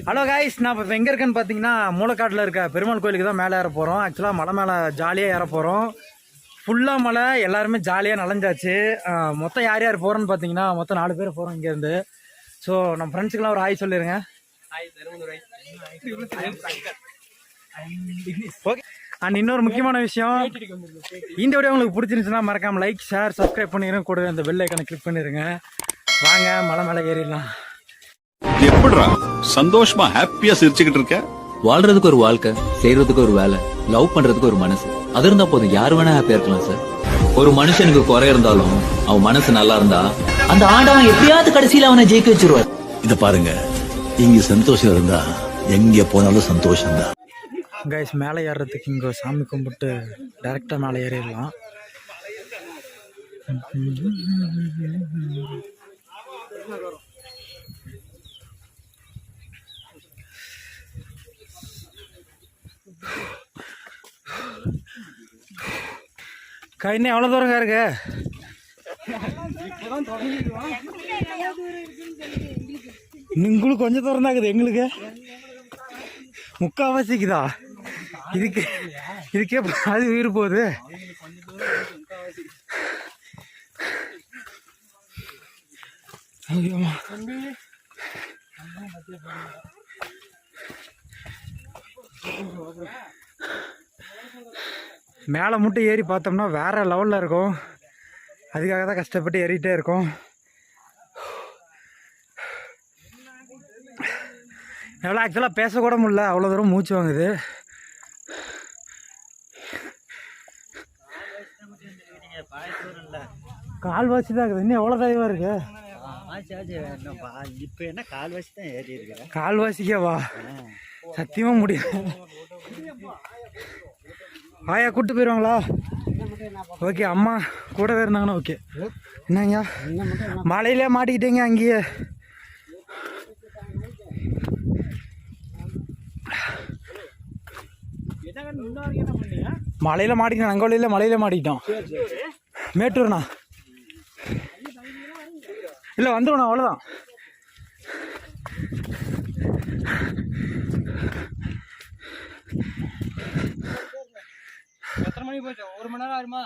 Hello guys நான் இப்போ எங்கே இருக்கேன்னு பார்த்தீங்கன்னா மூலக்காட்டில் இருக்க பெருமாள் கோயிலுக்கு தான் மேலே ஏற போகிறோம் ஆக்சுவலாக மலை மேலே ஜாலியாக ஏற போகிறோம் ஃபுல்லாக மலை எல்லாருமே ஜாலியாக நனைஞ்சாச்சு ஆஹ் மொத்தம் யார் யார் போகிறோன்னு பார்த்தீங்கன்னா மொத்தம் நாலு பேர் போகிறோம் இங்கேருந்து. ஸோ நம்ம ஃப்ரெண்ட்ஸுக்கெல்லாம் ஒரு ஹாய் சொல்லிடுங்க ஓகே அண்ட் இன்னொரு முக்கியமான விஷயம் இந்த வீடியோ உங்களுக்கு பிடிச்சிருந்துச்சுன்னா மறக்காம லைக் ஷேர் சப்ஸ்கிரைப் பண்ணிடுங்க கூட அந்த பெல் ஐக்கனை கிளிக் பண்ணிடுங்க வாங்க மலை மேலே ஏறிடலாம். எப்படிடா? சந்தோஷமா ஹாப்பியா சிரிச்சுக்கிட்டு இருக்க? வாழ்றதுக்கு ஒரு வாழ்க்கை செய்யறதுக்கு ஒரு வேலை லவ் பண்றதுக்கு ஒரு மனசு. அது இருந்தா போதும் யாரு வேணா ஹாப்பியா இருக்கலாம் சார் ஒரு மனுஷனுக்கு குறை இருந்தாலும் அவன் மனசு நல்லா இருந்தா அந்த ஆண்டவன் எப்படியாவது கடைசியில அவனை ஜெயிக்க வச்சிருவார். இத பாருங்க. இங்க சந்தோஷம் இருந்தா எங்க போனாலும் சந்தோஷம் தான் கைஸ் மேலே ஏறுறதுக்கு இங்கே சாமி கும்பிட்டு டைரெக்டாக மேலே ஏறிடலாம். கை இன்னும் எவ்வளோ தூரங்க இருக்கு? உங்களுக்கு கொஞ்சம் தூரம் தான் இருக்குது. எங்களுக்கு முக்காவாசிக்குதா? இதுக்கு இதுக்கே அது உயிர் போகுது. ஐயோ. மேலே மட்டும் ஏறி பார்த்தோம்னா வேற லெவலில் இருக்கும். அதுக்காக தான் கஷ்டப்பட்டு ஏறிட்டே இருக்கோம். எவ்வளோ ஆக்சுவலாக பேசக்கூட முடியல. அவ்வளோ தூரம் மூச்சு வாங்குது. கால் வாசி தான் இருக்குது. இன்னும் எவ்வளோ தயவாக இருக்கு? இப்போ என்ன கால் வச்சு தான் ஏறி இருக்கிறேன் கால் வாசிக்கே வா சத்தியமாக முடியும் ஆயா கூப்பிட்டு போயிடுவாங்களா ஓகே அம்மா கூடவே இருந்தாங்கன்னா ஓகே. என்னங்க? மழையிலே மாட்டிக்கிட்டீங்க அங்கேயே. மலையில மாட்டிக்கிட்டோம் நங்கோலியில மலையில மாட்டிக்கிட்டோம். மேட்டூர்ண்ணா? இல்லை வந்துடும்ண்ணா அவ்வளோதான் எத்தனை மணி போச்சு? ஒரு மணி நேரம் ஆகுமா?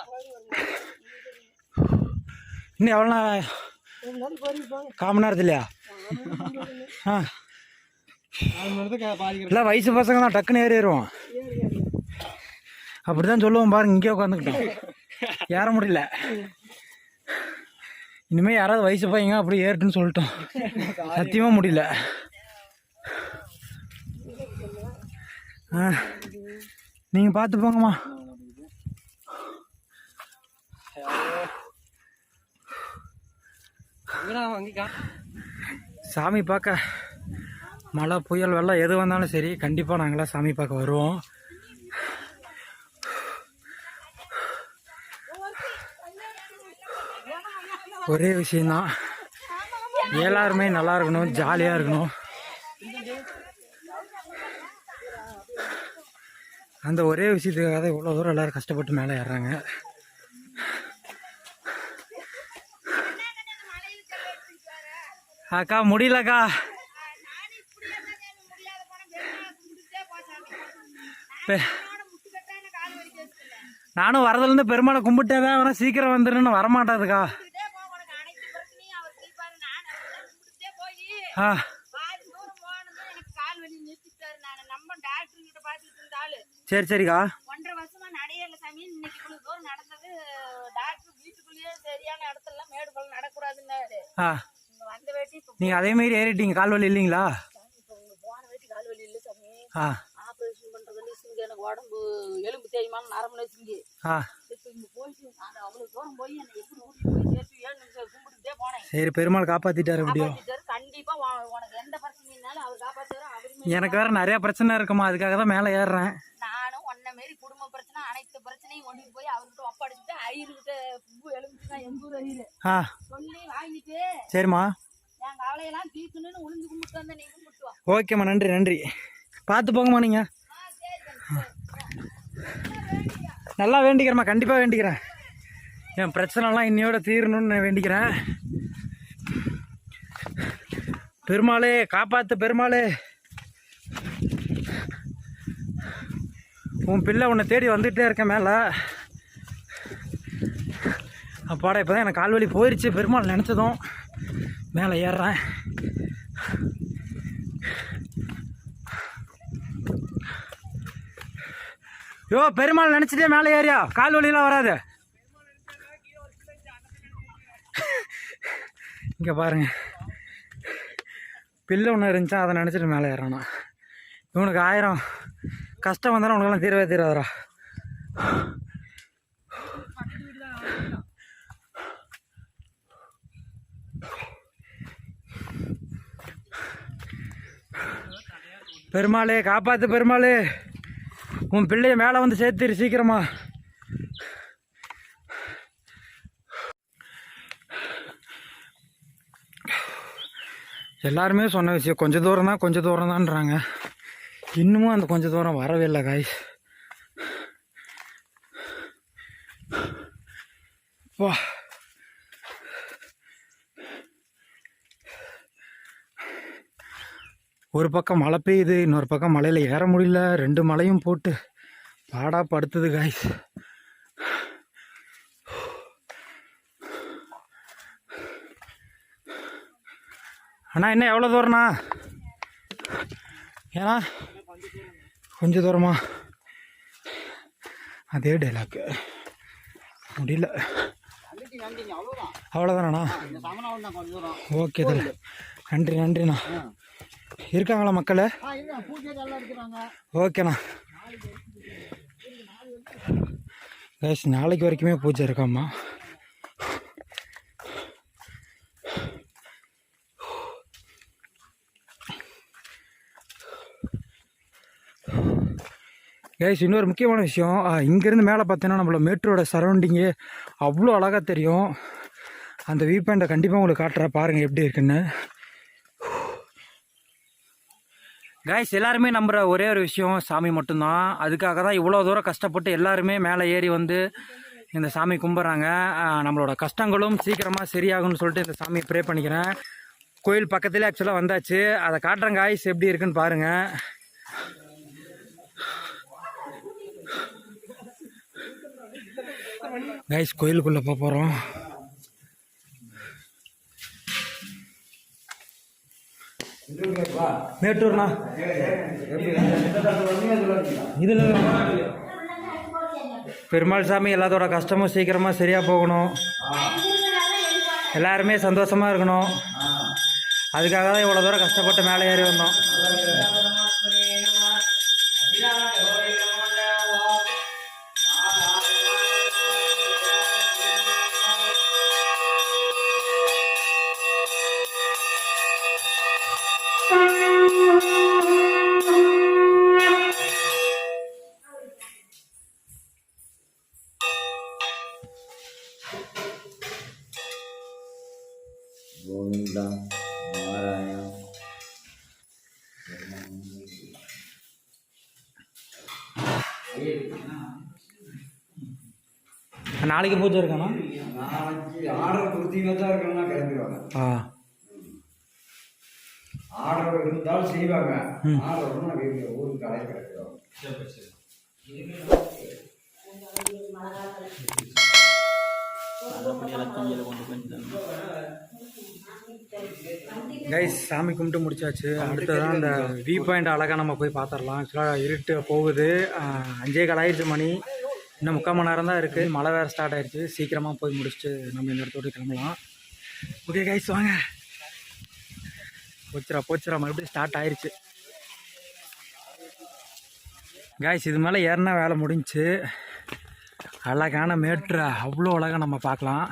இன்னும் எவ்வளோ நேரம் கால் மணி நேரத்துலையா ஆ. இல்லை வயசு பசங்க தான் டக்குன்னு ஏறிடுவோம். அப்படி தான் சொல்லுவோம் பாருங்க இங்கே உட்காந்துக்கிட்டோம் ஏற முடியல. இனிமேல் யாராவது வயசு பையங்க அப்படி ஏறுட்டுன்னு சொல்லிட்டோம். சத்தியமாக முடியல. ஆ. நீங்கள் பார்த்து போங்கம்மா. சாமி பார்க்க. மழை புயல் வெள்ளம் எது வந்தாலும் சரி கண்டிப்பாக நாங்களாம் சாமி பார்க்க வருவோம். ஒரே விஷயந்தான் எல்லாருமே நல்லா இருக்கணும் ஜாலியாக இருக்கணும். அந்த ஒரே விஷயத்துக்காக தான் இவ்வளோ தூரம் எல்லாரும் கஷ்டப்பட்டு மேலே ஏறுறாங்க. அக்கா முடியலக்கா. நானும் வரதுலேருந்து பெருமாளை கும்பிட்டே தான் வரேன் சீக்கிரம் வந்துடுன்னு வரமாட்டாதுக்கா. ஆ. சரி சரிக்கா. ஒன்றரை வருஷமா நடையில சாமி. இன்னைக்கு இவ்வளவு தூரம் நடந்தது. டாக்டர் வீட்டுக்குள்ளேயே சரியான இடத்துல மேடு பள்ளம் நடக்கூடாதுன்னாரு ஆ. வந்த வேட்டி நீங்கள் அதே மாரி ஏறிட்டீங்க. கால் வலி இல்லைங்களா? போன வேட்டி கால் வலி இல்ல சாமி. ஆ. ஆபரேஷன் பண்றது சிங்க. எனக்கு உடம்பு எலும்பு தேய்மான நரம்புல சிங்கி. ஆ. சரி பெருமாள் காப்பாத்திட்டாரு அவருமே எனக்கு வேற நிறைய பிரச்சனை இருக்குமா? அதுக்காக தான் மேலே ஏறுறேன் நானும் ஒன்ன மாரி குடும்ப பிரச்சனை போய் அவர்கிட்ட ஒப்படைச்சிட்டு ஐயர்கிட்ட ஐயரு சொல்லி வாங்கிட்டு சரிம்மா. என் கவலையெல்லாம் தீர்க்கணும்னு உளுந்து கும்பிட்டு வந்தேன். நீ கும்பிட்டு வா. ஓகேம்மா நன்றி நன்றி. பார்த்து போங்கம்மா நீங்கள் நல்லா வேண்டிக்கிறேம்மா கண்டிப்பாக வேண்டிக்கிறேன். என் பிரச்சனைலாம் இன்னையோட தீரணும்னு நான் வேண்டிக்கிறேன். பெருமாளே காப்பாற்று பெருமாளே. உன் பிள்ளை உன்னை தேடி வந்துகிட்டே இருக்கேன் மேலே. அப்பாடா இப்போ தான் எனக்கு கால்வலி போயிடுச்சு பெருமாள் நினச்சதும் மேலே ஏறுறேன். யோ பெருமாள் நினச்சிட்டே மேலே ஏறியா? கால் வலிலாம் வராது. இங்கே பாருங்க. பில்லு ஒன்று இருந்துச்சா? அதை நினச்சிட்டு மேலே ஏறானா இவனுக்கு ஆயிரம். கஷ்டம் வந்தாலும் உனக்கெல்லாம் தீரவே தீராதரா பெருமாளே காப்பாத்து பெருமாளே. உன் பிள்ளைய மேலே வந்து சேர்த்துரு சீக்கிரமா. எல்லாருமே சொன்ன விஷயம் கொஞ்சம் தூரம் தான் கொஞ்சம் தூரம் தான்றாங்க இன்னமும் அந்த கொஞ்சம் தூரம் வரவே இல்லை காய் வா. ஒரு பக்கம் மழை பெய்யுது இன்னொரு பக்கம் மலையில் ஏற முடியல. ரெண்டு மலையும் போட்டு பாடா படுத்துது காய்ஸ் அண்ணா என்ன எவ்வளோ தூரண்ணா ஏன்னா கொஞ்சம் தூரமா. அதே டைலாக்கு முடியல. அவ்வளோதானண்ணா ஓகே தல. நன்றி நன்றிண்ணா. இருக்காங்களா மக்கள்? ஓகேண்ணா. கைஸ் நாளைக்கு வரைக்குமே பூஜை இருக்காம்மா. கைஸ் இன்னொரு முக்கியமான விஷயம். இங்கேருந்து மேலே பார்த்தீங்கன்னா நம்மள மேட்டரோட சரௌண்டிங்கு அவ்வளோ அழகாக தெரியும். அந்த வியூ பாயிண்ட்டை கண்டிப்பாக உங்களுக்கு காட்டுறேன். பாருங்கள் எப்படி இருக்குன்னு. கைஸ் எல்லாருமே நம்புகிற ஒரே ஒரு விஷயம் சாமி மட்டும்தான். அதுக்காக தான் இவ்வளோ தூரம் கஷ்டப்பட்டு எல்லாருமே மேலே ஏறி வந்து இந்த சாமி கும்பிட்றாங்க. நம்மளோட கஷ்டங்களும் சீக்கிரமாக சரியாகும்னு சொல்லிட்டு இந்த சாமியை ப்ரே பண்ணிக்கிறேன். கோயில் பக்கத்துலேயே ஆக்சுவலாக வந்தாச்சு. அதை காட்டுறேன் காய்ஸ் எப்படி இருக்குன்னு பாருங்கள் கைஸ் கோயிலுக்குள்ளே போக போகிறோம் மேட்டூர்ண்ணா? இதில் பெருமாள் சாமி எல்லாத்தோட கஷ்டமும் சீக்கிரமாக சரியாக போகணும். எல்லாருமே சந்தோஷமாக இருக்கணும். அதுக்காக தான் இவ்வளோ தூரம் கஷ்டப்பட்டு மேலே ஏறி வந்தோம். நாளைக்கு பூஜை இருக்காண்ணா நாளைக்கு ஆர்டர் கொடுத்தீங்கன்னா தான் இருக்கணும்னா கிளம்பிடுவாங்க. ஆ. ஆர்டர் இருந்தாலும் செய்வாங்க. ஆர்டர் வரணும் வீட்டில் ஊருக்கு கடை கிடைக்கிறோம் கைஸ் சாமி கும்பிட்டு முடிச்சாச்சு. அடுத்ததான் அந்த வியூ பாயிண்ட் அழகாக நம்ம போய் பார்த்துடலாம் ஆக்சுவலாக இருட்டு போகுது. அஞ்சே கால் ஆயிடுச்சு மணி. இன்னும் முக்கால் மணி நேரம் தான் இருக்குது மழை வேறு ஸ்டார்ட் ஆயிடுச்சு. சீக்கிரமாக போய் முடிச்சுட்டு நம்ம இந்த இடத்தோடு கிளம்பலாம். ஓகே கைஸ் வாங்க. போச்சுரா போச்சுரா மறுபடியும் ஸ்டார்ட் ஆயிடுச்சு கைஸ் இது மேலே ஏறினா வேலை முடிஞ்சு அழகான மேட்ரு அவ்வளோ அழகாக நம்ம பார்க்கலாம்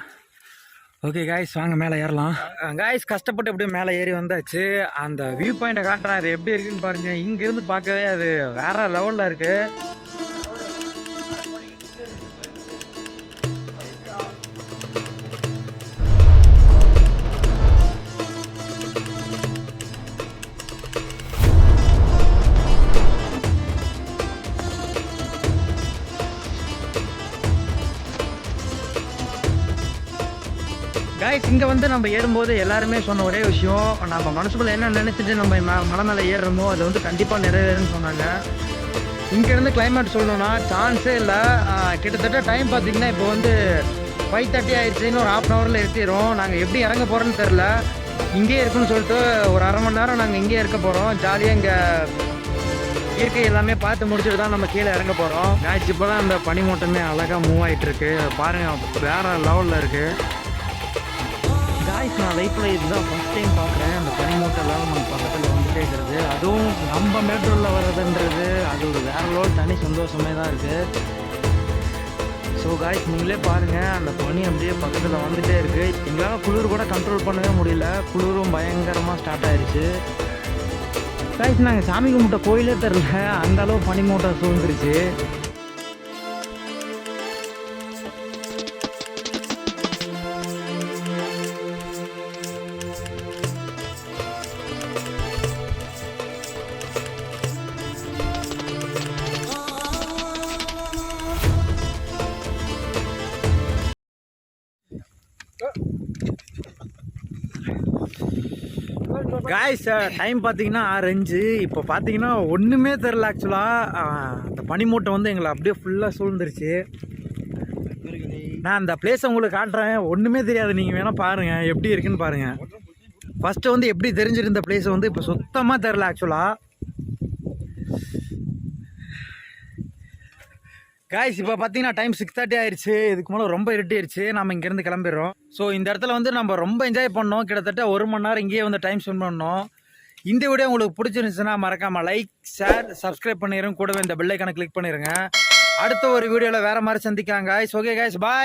ஓகே காய்ஸ் வாங்க மேலே ஏறலாம். காய்ஸ் கஷ்டப்பட்டு எப்படியும் மேலே ஏறி வந்தாச்சு. அந்த வியூ பாயிண்ட்டை காட்டுறேன் அது எப்படி இருக்குன்னு பாருங்க. இங்கேருந்து பார்க்கவே அது வேற லெவலில் இருக்கு. இங்கே வந்து நம்ம ஏறும்போது எல்லாருமே சொன்ன ஒரே விஷயம் நம்ம மனசுக்குள்ள என்ன நினச்சிட்டு நம்ம ம- மலை மேலே ஏறுறோமோ அது வந்து கண்டிப்பாக நிறைவேறுன்னு சொன்னாங்க. இங்கேருந்து கிளைமேட் சொல்லணும்னா சான்ஸே இல்லை. கிட்டத்தட்ட டைம் பார்த்திங்கன்னா இப்போ வந்து ஃபைவ் தேர்ட்டி ஆயிடுச்சுன்னு ஒரு ஹாஃப் அன் ஹவரில் ஏற்றிடும் நாங்கள் எப்படி இறங்க போகிறோன்னு தெரில இங்கேயே இருக்குன்னு சொல்லிட்டு ஒரு அரை மணி நேரம் நாங்கள் இங்கேயே இருக்க போகிறோம் ஜாலியாக இங்கே இயற்கை எல்லாமே பார்த்து முடிச்சுட்டு தான் நம்ம கீழே இறங்க போகிறோம் காய்ச்சி இப்போ தான் அந்த பனிமூட்டமே அழகாக மூவ் ஆகிட்டு இருக்கு. பாருங்கள் வேற லெவலில் இருக்குது காய்ஸ் நான் லைஃப்பில் இதுதான் ஃபஸ்ட் டைம் பார்க்குறேன். அந்த பனிமூட்டெல்லாம் நம்ம பக்கத்தில் வந்துட்டே இருக்கிறது அதுவும் நம்ம மேட்டூரில் வர்றதுன்றது அது ஒரு வேற லெவல் தனி சந்தோஷமே தான் இருக்குது ஸோ காய்ஸ் நீங்களே பாருங்கள் அந்த பனி அப்படியே பக்கத்தில் வந்துகிட்டே இருக்குது எங்களால் குளிர் கூட கண்ட்ரோல் பண்ணவே முடியல. குளிரும் பயங்கரமாக ஸ்டார்ட் ஆயிடுச்சு காய்ஸ் நாங்கள் சாமி கும்பிட்ட கோயிலே தெரில அந்த அளவு பனி சூழ்ந்துருச்சு. காய்ஸ் டைம் பார்த்தீங்கன்னா ஆரஞ்சு இப்போ பார்த்தீங்கன்னா ஒன்றுமே தெரில ஆக்சுவலாக அந்த பனிமூட்டம் வந்து எங்களை அப்படியே ஃபுல்லாக சூழ்ந்துருச்சு. நான் அந்த பிளேஸை உங்களுக்கு காட்டுறேன். ஒன்றுமே தெரியாது. நீங்கள் வேணால் பாருங்கள் எப்படி இருக்குன்னு பாருங்கள் ஃபஸ்ட்டு வந்து எப்படி தெரிஞ்சிருந்த பிளேஸை வந்து இப்போ சுத்தமாக தெரில ஆக்சுவலாக காய்ஸ் இப்போ பார்த்தீங்கன்னா டைம் சிக்ஸ் தேர்ட்டி ஆயிடுச்சு இதுக்கு மேலே ரொம்ப இருட்டிடுச்சு நம்ம இங்கேருந்து கிளம்பிடுறோம். ஸோ இந்த இடத்துல வந்து நம்ம ரொம்ப என்ஜாய் பண்ணோம். கிட்டத்தட்ட ஒரு மணி நேரம் இங்கேயே வந்து டைம் ஸ்பெண்ட் பண்ணோம். இந்த வீடியோ உங்களுக்கு பிடிச்சிருந்துச்சுன்னா மறக்காமல் லைக் ஷேர் சப்ஸ்கிரைப் பண்ணிடுங்க கூடவே இந்த பெல்லைக்கான கிளிக் பண்ணிடுங்க அடுத்த ஒரு வீடியோவில் வேறு மாதிரி சந்திக்கலாம் காய்ஸ் ஓகே காய்ஸ் பாய்